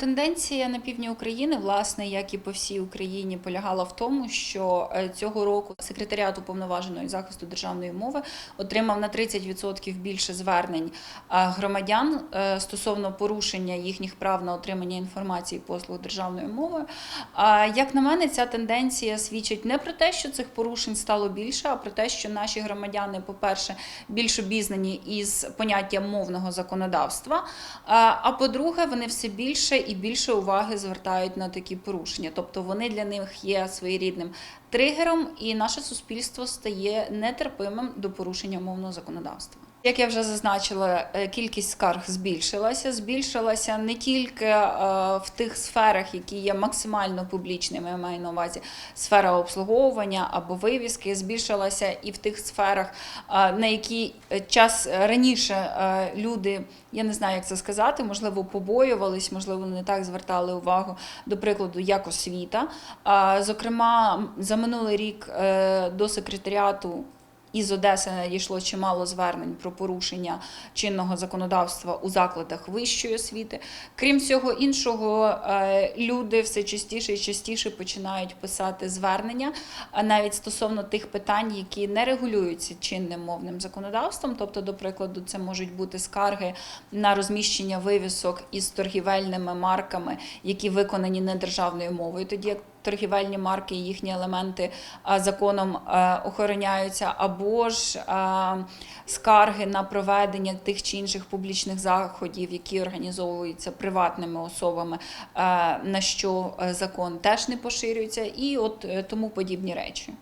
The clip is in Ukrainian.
Тенденція на півдні України, власне, як і по всій Україні, полягала в тому, що е, цього року секретаріат уповноваженої захисту державної мови отримав на 30% більше звернень громадян е, стосовно порушення їхніх прав на отримання інформації послуг державної мови. А як на мене, ця тенденція свідчить не про те, що цих порушень стало більше, а про те, що наші громадяни, по-перше, більш обізнані із поняттям мовного законодавства. А по-друге, вони все більше і більше уваги звертають на такі порушення. Тобто вони для них є своєрідним тригером, і наше суспільство стає нетерпимим до порушення мовного законодавства. Як я вже зазначила, е, кількість скарг збільшилася. Збільшилася не тільки е, в тих сферах, які є максимально публічними, я маю на увазі сфера обслуговування або вивіски, збільшилася і в тих сферах, е, на які час раніше люди, я не знаю, як це сказати, можливо, побоювались, можливо, не так звертали увагу, до прикладу, як освіта. Зокрема, за минулий рік до секретаріату. Із Одеси надійшло чимало звернень про порушення чинного законодавства у закладах вищої освіти. Крім всього іншого, е, люди все частіше і частіше починають писати звернення, навіть стосовно тих питань, які не регулюються чинним мовним законодавством. Тобто, до прикладу, це можуть бути скарги на розміщення вивісок із торгівельними марками, які виконані не державною мовою. Тоді як торгівельні марки і їхні елементи законом е, охороняються, або ж е, скарги на проведення тих чи інших публічних заходів, які організовуються приватними особами, е, на що е, закон теж не поширюється, і от е, тому подібні речі.